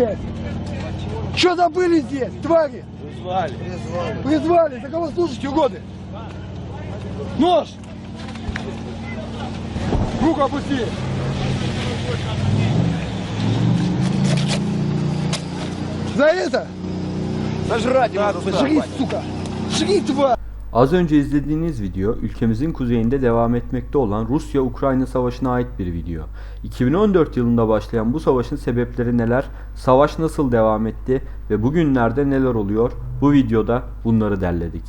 блядь? Что забыли здесь, твари? Призвали. Призвали, за кого служите угоды? Нож! Руку опусти! За это? Сожрать его Жри, сука! Жри, тварь! Az önce izlediğiniz video ülkemizin kuzeyinde devam etmekte olan Rusya-Ukrayna savaşına ait bir video. 2014 yılında başlayan bu savaşın sebepleri neler, savaş nasıl devam etti ve bugünlerde neler oluyor? Bu videoda bunları derledik.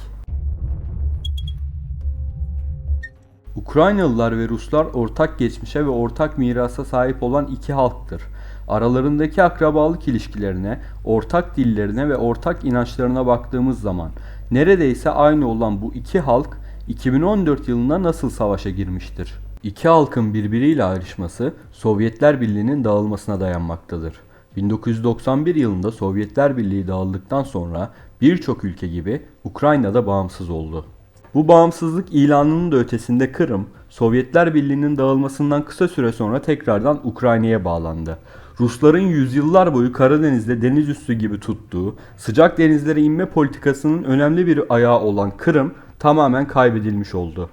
Ukraynalılar ve Ruslar ortak geçmişe ve ortak mirasa sahip olan iki halktır. Aralarındaki akrabalık ilişkilerine, ortak dillerine ve ortak inançlarına baktığımız zaman neredeyse aynı olan bu iki halk 2014 yılında nasıl savaşa girmiştir? İki halkın birbiriyle ayrışması Sovyetler Birliği'nin dağılmasına dayanmaktadır. 1991 yılında Sovyetler Birliği dağıldıktan sonra birçok ülke gibi Ukrayna da bağımsız oldu. Bu bağımsızlık ilanının da ötesinde Kırım, Sovyetler Birliği'nin dağılmasından kısa süre sonra tekrardan Ukrayna'ya bağlandı. Rusların yüzyıllar boyu Karadeniz'de deniz üssü gibi tuttuğu, sıcak denizlere inme politikasının önemli bir ayağı olan Kırım tamamen kaybedilmiş oldu.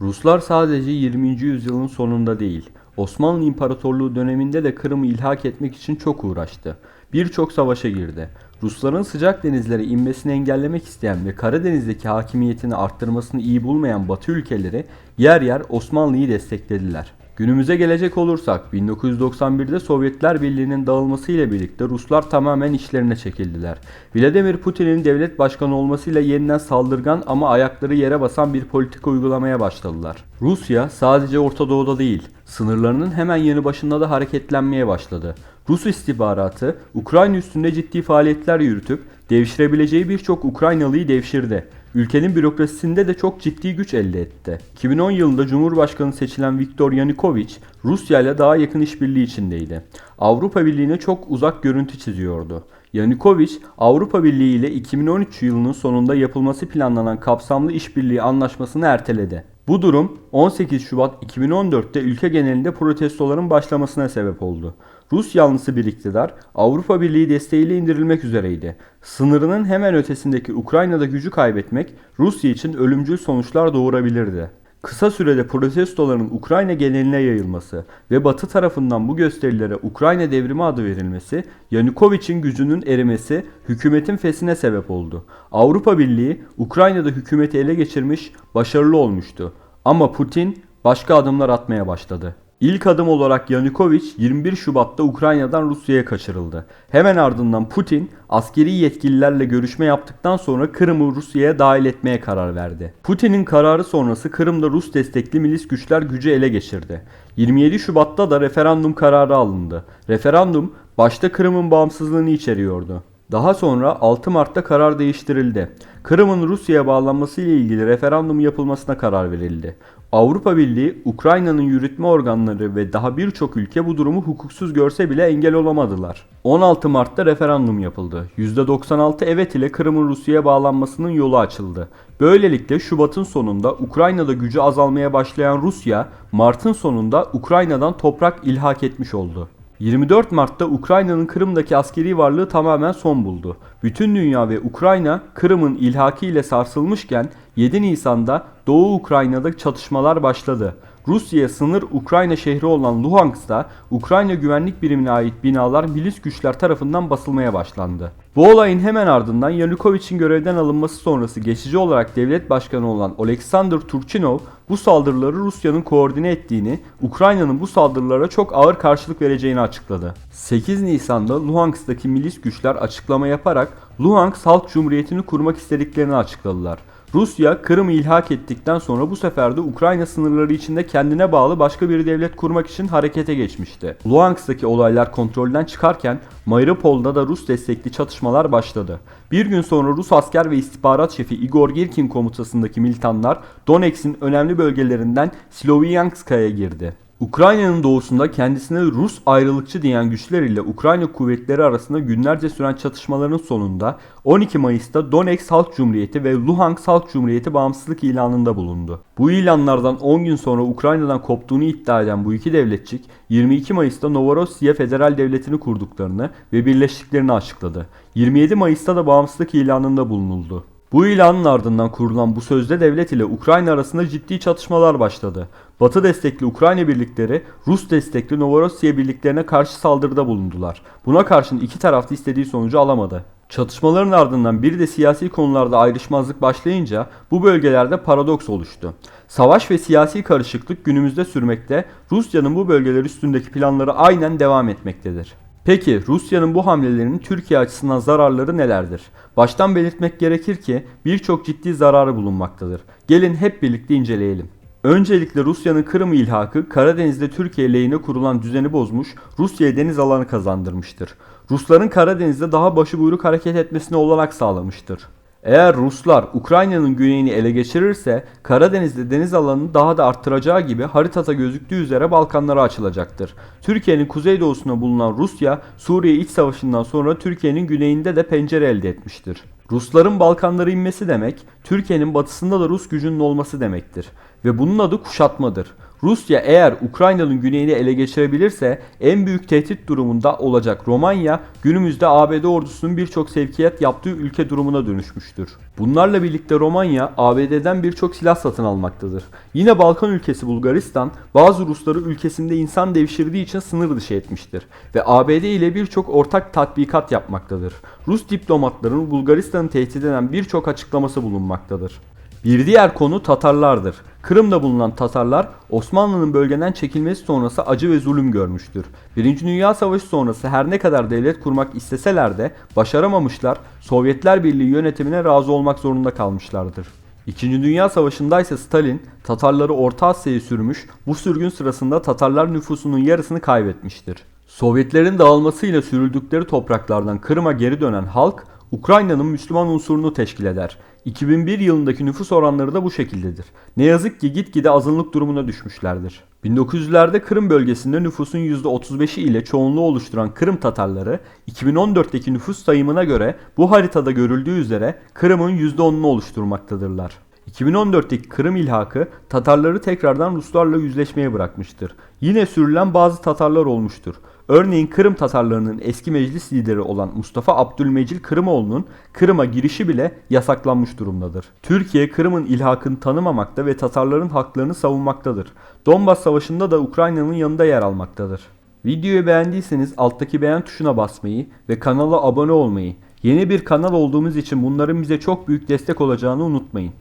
Ruslar sadece 20. yüzyılın sonunda değil, Osmanlı İmparatorluğu döneminde de Kırım'ı ilhak etmek için çok uğraştı. Birçok savaşa girdi. Rusların sıcak denizlere inmesini engellemek isteyen ve Karadeniz'deki hakimiyetini arttırmasını iyi bulmayan Batı ülkeleri yer yer Osmanlı'yı desteklediler. Günümüze gelecek olursak 1991'de Sovyetler Birliği'nin dağılması ile birlikte Ruslar tamamen işlerine çekildiler. Vladimir Putin'in devlet başkanı olmasıyla yeniden saldırgan ama ayakları yere basan bir politika uygulamaya başladılar. Rusya sadece Orta Doğu'da değil, sınırlarının hemen yanı başında da hareketlenmeye başladı. Rus istihbaratı Ukrayna üstünde ciddi faaliyetler yürütüp devşirebileceği birçok Ukraynalıyı devşirdi. Ülkenin bürokrasisinde de çok ciddi güç elde etti. 2010 yılında Cumhurbaşkanı seçilen Viktor Yanukovych Rusya ile daha yakın işbirliği içindeydi. Avrupa Birliği'ne çok uzak görüntü çiziyordu. Yanukovych Avrupa Birliği ile 2013 yılının sonunda yapılması planlanan kapsamlı işbirliği anlaşmasını erteledi. Bu durum 18 Şubat 2014'te ülke genelinde protestoların başlamasına sebep oldu. Rus yanlısı bir iktidar Avrupa Birliği desteğiyle indirilmek üzereydi. Sınırının hemen ötesindeki Ukrayna'da gücü kaybetmek Rusya için ölümcül sonuçlar doğurabilirdi. Kısa sürede protestoların Ukrayna geneline yayılması ve Batı tarafından bu gösterilere Ukrayna devrimi adı verilmesi, Yanukovych'in gücünün erimesi hükümetin fesine sebep oldu. Avrupa Birliği Ukrayna'da hükümeti ele geçirmiş, başarılı olmuştu. Ama Putin başka adımlar atmaya başladı. İlk adım olarak Yanukovych 21 Şubat'ta Ukrayna'dan Rusya'ya kaçırıldı. Hemen ardından Putin askeri yetkililerle görüşme yaptıktan sonra Kırım'ı Rusya'ya dahil etmeye karar verdi. Putin'in kararı sonrası Kırım'da Rus destekli milis güçler gücü ele geçirdi. 27 Şubat'ta da referandum kararı alındı. Referandum başta Kırım'ın bağımsızlığını içeriyordu. Daha sonra 6 Mart'ta karar değiştirildi. Kırım'ın Rusya'ya bağlanması ile ilgili referandum yapılmasına karar verildi. Avrupa Birliği, Ukrayna'nın yürütme organları ve daha birçok ülke bu durumu hukuksuz görse bile engel olamadılar. 16 Mart'ta referandum yapıldı. %96 evet ile Kırım'ın Rusya'ya bağlanmasının yolu açıldı. Böylelikle Şubat'ın sonunda Ukrayna'da gücü azalmaya başlayan Rusya, Mart'ın sonunda Ukrayna'dan toprak ilhak etmiş oldu. 24 Mart'ta Ukrayna'nın Kırım'daki askeri varlığı tamamen son buldu. Bütün dünya ve Ukrayna Kırım'ın ilhaki ile sarsılmışken 7 Nisan'da Doğu Ukrayna'da çatışmalar başladı. Rusya'ya sınır Ukrayna şehri olan Luhansk'ta Ukrayna güvenlik birimine ait binalar milis güçler tarafından basılmaya başlandı. Bu olayın hemen ardından Yanukovych'in görevden alınması sonrası geçici olarak devlet başkanı olan Oleksandr Turchinov bu saldırıları Rusya'nın koordine ettiğini, Ukrayna'nın bu saldırılara çok ağır karşılık vereceğini açıkladı. 8 Nisan'da Luhansk'taki milis güçler açıklama yaparak Luhansk Halk Cumhuriyeti'ni kurmak istediklerini açıkladılar. Rusya Kırım'ı ilhak ettikten sonra bu sefer de Ukrayna sınırları içinde kendine bağlı başka bir devlet kurmak için harekete geçmişti. Luhansk'taki olaylar kontrolden çıkarken Mariupol'da da Rus destekli çatışmalar başladı. Bir gün sonra Rus asker ve istihbarat şefi Igor Girkin komutasındaki militanlar Donetsk'in önemli bölgelerinden Slovyanska'ya girdi. Ukrayna'nın doğusunda kendisine Rus ayrılıkçı diyen güçler ile Ukrayna kuvvetleri arasında günlerce süren çatışmaların sonunda 12 Mayıs'ta Donetsk Halk Cumhuriyeti ve Luhansk Halk Cumhuriyeti bağımsızlık ilanında bulundu. Bu ilanlardan 10 gün sonra Ukrayna'dan koptuğunu iddia eden bu iki devletçik 22 Mayıs'ta Novorossiya Federal Devleti'ni kurduklarını ve birleştiklerini açıkladı. 27 Mayıs'ta da bağımsızlık ilanında bulunuldu. Bu ilanın ardından kurulan bu sözde devlet ile Ukrayna arasında ciddi çatışmalar başladı. Batı destekli Ukrayna birlikleri Rus destekli Novorossiya birliklerine karşı saldırıda bulundular. Buna karşın iki taraf da istediği sonucu alamadı. Çatışmaların ardından bir de siyasi konularda ayrışmazlık başlayınca bu bölgelerde paradoks oluştu. Savaş ve siyasi karışıklık günümüzde sürmekte, Rusya'nın bu bölgeler üstündeki planları aynen devam etmektedir. Peki Rusya'nın bu hamlelerinin Türkiye açısından zararları nelerdir? Baştan belirtmek gerekir ki birçok ciddi zararı bulunmaktadır. Gelin hep birlikte inceleyelim. Öncelikle Rusya'nın Kırım ilhakı Karadeniz'de Türkiye lehine kurulan düzeni bozmuş, Rusya'ya deniz alanı kazandırmıştır. Rusların Karadeniz'de daha başıbuyruk hareket etmesine olanak sağlamıştır. Eğer Ruslar Ukrayna'nın güneyini ele geçirirse Karadeniz'de deniz alanını daha da arttıracağı gibi haritada gözüktüğü üzere Balkanlara açılacaktır. Türkiye'nin kuzeydoğusunda bulunan Rusya, Suriye iç savaşından sonra Türkiye'nin güneyinde de pencere elde etmiştir. Rusların Balkanlara inmesi demek, Türkiye'nin batısında da Rus gücünün olması demektir. Ve bunun adı kuşatmadır. Rusya eğer Ukrayna'nın güneyini ele geçirebilirse en büyük tehdit durumunda olacak Romanya günümüzde ABD ordusunun birçok sevkiyat yaptığı ülke durumuna dönüşmüştür. Bunlarla birlikte Romanya ABD'den birçok silah satın almaktadır. Yine Balkan ülkesi Bulgaristan bazı Rusları ülkesinde insan devşirdiği için sınır dışı etmiştir ve ABD ile birçok ortak tatbikat yapmaktadır. Rus diplomatların Bulgaristan'ı tehdit eden birçok açıklaması bulunmaktadır. Bir diğer konu Tatarlardır. Kırım'da bulunan Tatarlar Osmanlı'nın bölgeden çekilmesi sonrası acı ve zulüm görmüştür. Birinci Dünya Savaşı sonrası her ne kadar devlet kurmak isteseler de başaramamışlar, Sovyetler Birliği yönetimine razı olmak zorunda kalmışlardır. İkinci Dünya Savaşı'nda ise Stalin Tatarları Orta Asya'ya sürmüş, bu sürgün sırasında Tatarlar nüfusunun yarısını kaybetmiştir. Sovyetlerin dağılmasıyla sürüldükleri topraklardan Kırım'a geri dönen halk Ukrayna'nın Müslüman unsurunu teşkil eder. 2001 yılındaki nüfus oranları da bu şekildedir. Ne yazık ki gitgide azınlık durumuna düşmüşlerdir. 1900'lerde Kırım bölgesinde nüfusun %35'i ile çoğunluğu oluşturan Kırım Tatarları 2014'teki nüfus sayımına göre bu haritada görüldüğü üzere Kırım'ın %10'unu oluşturmaktadırlar. 2014'teki Kırım ilhakı Tatarları tekrardan Ruslarla yüzleşmeye bırakmıştır. Yine sürülen bazı Tatarlar olmuştur. Örneğin Kırım Tatarlarının eski meclis lideri olan Mustafa Abdülmecil Kırımoğlu'nun Kırım'a girişi bile yasaklanmış durumdadır. Türkiye Kırım'ın ilhakını tanımamakta ve Tatarların haklarını savunmaktadır. Donbas Savaşı'nda da Ukrayna'nın yanında yer almaktadır. Videoyu beğendiyseniz alttaki beğen tuşuna basmayı ve kanala abone olmayı, yeni bir kanal olduğumuz için bunların bize çok büyük destek olacağını unutmayın.